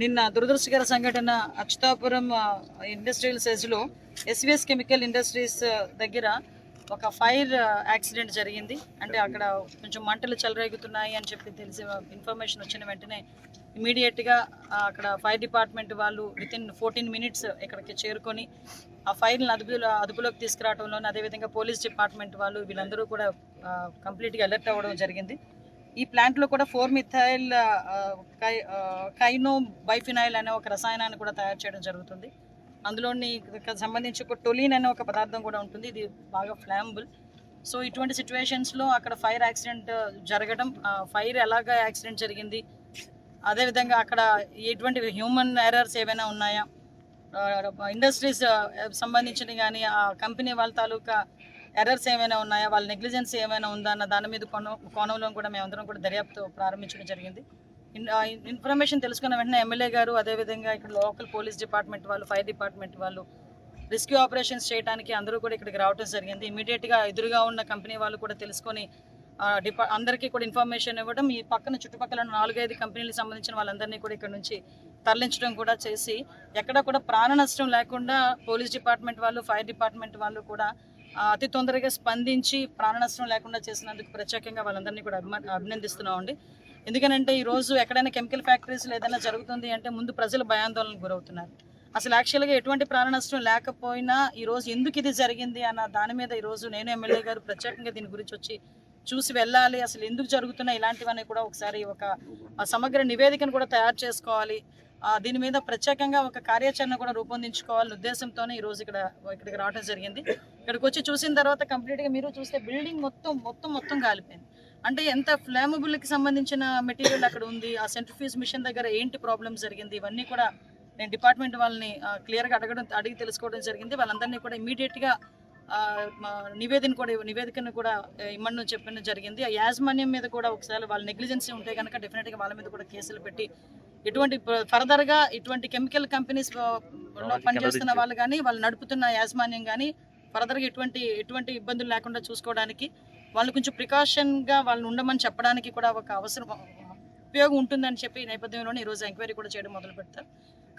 నిన్న దురదృష్టకర సంఘటన అచ్యుతాపురం ఇండస్ట్రియల్ సెజ్లో ఎస్విఎస్ కెమికల్ ఇండస్ట్రీస్ దగ్గర ఒక ఫైర్ యాక్సిడెంట్ జరిగింది. అంటే అక్కడ కొంచెం మంటలు చెలరేగుతున్నాయి అని చెప్పి తెలిసి ఇన్ఫర్మేషన్ వచ్చిన వెంటనే ఇమీడియట్గా అక్కడ ఫైర్ డిపార్ట్మెంట్ వాళ్ళు విత్ ఇన్ ఫోర్టీన్ మినిట్స్ ఇక్కడికి చేరుకొని ఆ ఫైర్ని అదుపులో అదుపులోకి తీసుకురావడంలోనే అదేవిధంగా పోలీస్ డిపార్ట్మెంట్ వాళ్ళు వీళ్ళందరూ కూడా కంప్లీట్గా అలర్ట్ అవ్వడం జరిగింది. ఈ ప్లాంట్లో కూడా ఫోర్ మిథైల్ కైనో బైఫినాయిల్ అనే ఒక రసాయనాన్ని కూడా తయారు చేయడం జరుగుతుంది. అందులోని సంబంధించి ఒక టొలిన్ అనే ఒక పదార్థం కూడా ఉంటుంది. ఇది బాగా ఫ్లామబుల్ సో ఇటువంటి సిచ్యువేషన్స్లో అక్కడ ఫైర్ యాక్సిడెంట్ జరగడం ఫైర్ ఎలాగ యాక్సిడెంట్ జరిగింది అదేవిధంగా అక్కడ ఎటువంటి హ్యూమన్ ఎర్రర్స్ ఏవైనా ఉన్నాయా? ఇండస్ట్రీస్ సంబంధించిన కానీ ఆ కంపెనీ వాళ్ళ తాలూకా ఎర్రర్స్ ఏమైనా ఉన్నాయా? వాళ్ళ నెగ్లిజెన్స్ ఏమైనా ఉందా? అన్న దాని మీద కోణం కోణంలో కూడా మేమందరం కూడా దర్యాప్తు ప్రారంభించడం జరిగింది. ఇన్ఫర్మేషన్ తెలుసుకున్న వెంటనే ఎమ్మెల్యే గారు అదేవిధంగా ఇక్కడ లోకల్ పోలీస్ డిపార్ట్మెంట్ వాళ్ళు ఫైర్ డిపార్ట్మెంట్ వాళ్ళు రెస్క్యూ ఆపరేషన్స్ చేయడానికి అందరూ కూడా ఇక్కడికి రావడం జరిగింది. ఇమీడియట్గా ఎదురుగా ఉన్న కంపెనీ వాళ్ళు కూడా తెలుసుకొని డిపా అందరికీ కూడా ఇన్ఫర్మేషన్ ఇవ్వడం ఈ పక్కన చుట్టుపక్కల ఉన్న నాలుగైదు కంపెనీలకు సంబంధించిన వాళ్ళందరినీ కూడా ఇక్కడ నుంచి తరలించడం కూడా చేసి ఎక్కడ కూడా ప్రాణ నష్టం లేకుండా పోలీస్ డిపార్ట్మెంట్ వాళ్ళు ఫైర్ డిపార్ట్మెంట్ వాళ్ళు కూడా అతి తొందరగా స్పందించి ప్రాణనష్టం లేకుండా చేసినందుకు ప్రత్యేకంగా వాళ్ళందరినీ కూడా అభిమ అభినందిస్తున్నామండి. ఎందుకనంటే ఈ రోజు ఎక్కడైనా కెమికల్ ఫ్యాక్టరీస్లో ఏదైనా జరుగుతుంది అంటే ముందు ప్రజలు భయాందోళనకు గురవుతున్నారు. అసలు యాక్చువల్గా ఎటువంటి ప్రాణ నష్టం లేకపోయినా ఈరోజు ఎందుకు ఇది జరిగింది అన్న దాని మీద ఈరోజు నేను ఎమ్మెల్యే గారు ప్రత్యేకంగా దీని గురించి వచ్చి చూసి వెళ్ళాలి. అసలు ఎందుకు జరుగుతున్నాయి ఇలాంటివన్నీ కూడా ఒకసారి ఒక సమగ్ర నివేదికను కూడా తయారు చేసుకోవాలి. దీని మీద ప్రత్యేకంగా ఒక కార్యాచరణ కూడా రూపొందించుకోవాలనే ఉద్దేశంతోనే ఈ రోజు ఇక్కడ ఇక్కడికి రావడం జరిగింది. ఇక్కడికి వచ్చి చూసిన తర్వాత కంప్లీట్గా మీరు చూస్తే బిల్డింగ్ మొత్తం మొత్తం మొత్తం కాలిపోయింది. అంటే ఎంత ఫ్లేమబుల్కి సంబంధించిన మెటీరియల్ అక్కడ ఉంది ఆ సెంట్రిఫ్యూజ్ మిషన్ దగ్గర ఏంటి ప్రాబ్లమ్ జరిగింది ఇవన్నీ కూడా నేను డిపార్ట్మెంట్ వాళ్ళని క్లియర్గా అడగడం అడిగి తెలుసుకోవడం జరిగింది. వాళ్ళందరినీ కూడా ఇమీడియట్గా నివేదిక కూడా నివేదికను కూడా ఇమ్మని చెప్పడం జరిగింది. ఆ యాజమాన్యం మీద కూడా ఒకసారి వాళ్ళ నెగ్లిజెన్సీ ఉంటే కనుక డెఫినెట్గా వాళ్ళ మీద కూడా కేసులు పెట్టి ఇటువంటి ఫర్దర్గా ఇటువంటి కెమికల్ కంపెనీస్ పనిచేస్తున్న వాళ్ళు కానీ వాళ్ళు నడుపుతున్న యాజమాన్యం కానీ ఫర్దర్గా ఎటువంటి ఎటువంటి ఇబ్బందులు లేకుండా చూసుకోవడానికి వాళ్ళు కొంచెం ప్రికాషన్గా వాళ్ళని ఉండమని చెప్పడానికి కూడా ఒక అవసరం ఉపయోగం ఉంటుందని చెప్పి ఈ నేపథ్యంలోనే ఈరోజు ఎంక్వైరీ కూడా చేయడం మొదలు పెడతారు.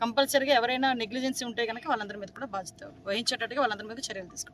కంపల్సరీగా ఎవరైనా నెగ్లిజెన్సీ ఉంటే కనుక వాళ్ళందరి మీద కూడా బాధ్యత వహించేటట్టుగా వాళ్ళందరి మీద చర్యలు తీసుకుంటారు